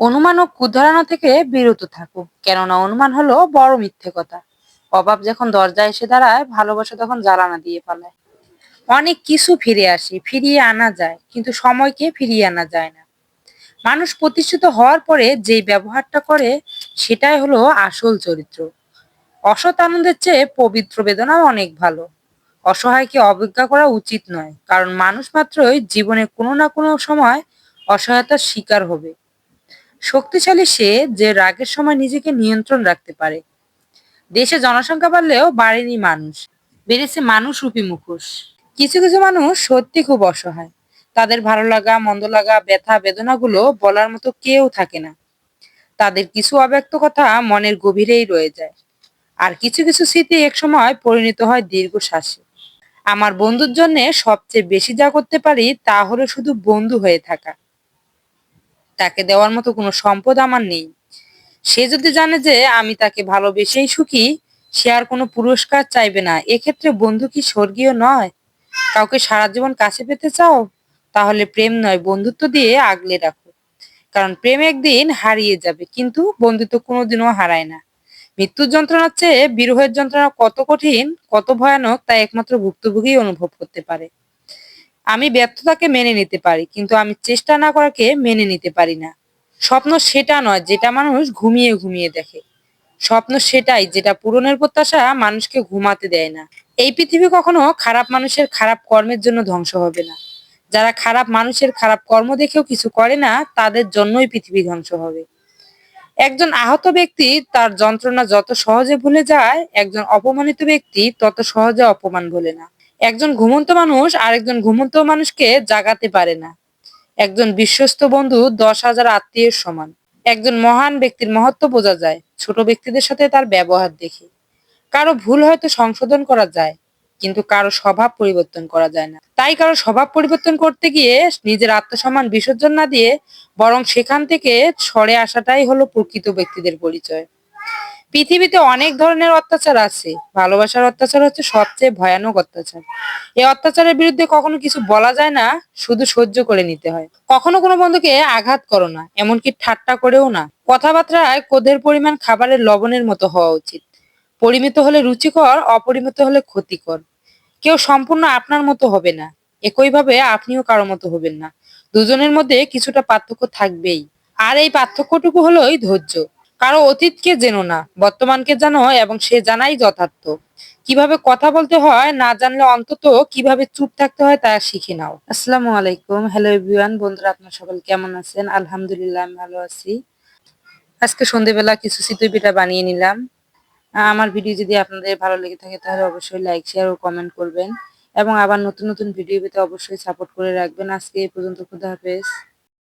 অনুমান ও কুধারণা থেকে বিরত থাকো কেননা অনুমান হলো বড় মিথ্যে কথা। অভাব যখন দরজায় এসে দাঁড়ায়, ভালোবাসা তখন জ্বালানা দিয়ে পালায়। অনেক কিছু ফিরে আসে, ফিরিয়ে আনা যায়, কিন্তু সময়কে ফিরিয়ে আনা যায় না। মানুষ প্রতিষ্ঠিত হওয়ার পরে যেই ব্যবহারটা করে, সেটাই হলো আসল চরিত্র। অসৎ আনন্দের চেয়ে পবিত্র বেদনাও অনেক ভালো। অসহায়কে অবজ্ঞা করা উচিত নয়, কারণ মানুষ মাত্রই জীবনে কোনো না কোনো সময় অসহায়তার শিকার হবে। শক্তিশালী সে যে রাগের সময় নিজেকে নিয়ন্ত্রণ রাখতে পারে। দেশে জনসংখ্যা বাড়লেও বাড়েনি মানুষ। বেড়েছে মানুষ রূপী মুখোশ। কিছু কিছু মানুষ সত্যি খুব অসহায়। তাদের ভালো লাগা, মন্দ লাগা, ব্যথা, বেদনাগুলো বলার মতো কেউ থাকে না। তাদের কিছু অব্যক্ত কথা মনের গভীরেই রয়ে যায়। আর কিছু কিছু স্মৃতি একসময় পরিণত হয় দীর্ঘশ্বাসে। আমার বন্ধুর জন্য সবচেয়ে বেশি যা করতে পারি তা হলো শুধু বন্ধু হয়ে থাকা। তাকে দেওয়ার মতো কোনো সম্পদ আমার নেই। সে যদি জানে যে আমি তাকে ভালোবেসেই সুখী, সে আর কোনো পুরস্কার চাইবে না। এক্ষেত্রে বন্ধু কি স্বর্গীয় নয়? কাউকে সারা জীবন কাছে পেতে চাও? তাহলে প্রেম নয়, বন্ধুত্ব দিয়ে আগলে রাখো। কারণ প্রেম একদিন হারিয়ে যাবে, কিন্তু বন্ধুত্ব কোনোদিনও হারায় না। মৃত্যুর যন্ত্রণার চেয়ে বিরহের যন্ত্রণা কত কঠিন, কত ভয়ানক, তা একমাত্র ভুক্তভোগী অনুভব করতে পারে। আমি ব্যর্থতাকে মেনে নিতে পারি, কিন্তু আমি চেষ্টা না করাকে মেনে নিতে পারি না। স্বপ্ন সেটা নয় যেটা মানুষ ঘুমিয়ে ঘুমিয়ে দেখে। স্বপ্ন সেটাই যেটা পূরণের প্রত্যাশা মানুষকে ঘুমাতে দেয় না। এই পৃথিবী কখনো খারাপ মানুষের খারাপ কর্মের জন্য ধ্বংস হবে না। যারা খারাপ মানুষের খারাপ কর্ম দেখেও কিছু করে না, তাদের জন্যই পৃথিবী ধ্বংস হবে। একজন আহত ব্যক্তি তার যন্ত্রণা যত সহজে ভুলে যায়, একজন অপমানিত ব্যক্তি তত সহজে অপমান ভুলে না। একজন ঘুমন্ত মানুষ আরেকজন ঘুমন্ত মানুষকে জাগাতে পারে না। একজন বিশ্বস্ত বন্ধু দশ হাজার আত্মীয়ের সমান। একজন মহান ব্যক্তির মহত্ব বোঝা যায়, ছোট ব্যক্তিদের সাথে তার ব্যবহার দেখে। কারও ভুল হয়তো সংশোধন করা যায়, কিন্তু কারও স্বভাব পরিবর্তন করা যায় না। তাই কারও স্বভাব পরিবর্তন করতে গিয়ে নিজের আত্মসম্মান বিসর্জন না দিয়ে বরং সেখান থেকে সরে আসাটাই হলো প্রকৃত ব্যক্তিদের পরিচয়। পৃথিবীতে অনেক ধরনের অত্যাচার আছে। ভালোবাসার অত্যাচার হচ্ছে সবচেয়ে ভয়ানক অত্যাচার। এই অত্যাচারের বিরুদ্ধে কখনো কিছু বলা যায় না, শুধু সহ্য করে নিতে হয়। কখনো কোনো বন্ধুকে আঘাত করো না, এমনকি ঠাট্টা করেও না। কথাবার্তায় কোধের পরিমাণ খাবারের লবণের মতো হওয়া উচিত। পরিমিত হলে রুচিকর, অপরিমিত হলে ক্ষতিকর। কেউ সম্পূর্ণ আপনার মতো হবে না। একইভাবে আপনিও কারও মতো হবেন না। দুজনের মধ্যে কিছুটা পার্থক্য থাকবেই। আর এই পার্থক্যটুকু হলোই ধৈর্য। কারও অতীতকে জেনো না, বর্তমানকে জানো এবং সে জানাই যথার্থ। কীভাবে কথা বলতে হয়, না জানলে অন্তত কীভাবে চুপ থাকতে হয় তা শিখে নাও। আসসালামু আলাইকুম। হ্যালো এভরিওয়ান বন্ধুরা, আপনার সকল কেমন আছেন? আলহামদুলিল্লাহ, আমি ভালো আছি। আজকে সন্ধেবেলা কিছু চিতই পিঠা বানিয়ে নিলাম। আমার ভিডিও যদি আপনাদের ভালো লেগে থাকে, তাহলে অবশ্যই লাইক শেয়ার ও কমেন্ট করবেন। এবং আবার নতুন নতুন ভিডিও পেতে অবশ্যই সাপোর্ট করে রাখবেন। আজকে এই পর্যন্ত, খুদা হাফেজ।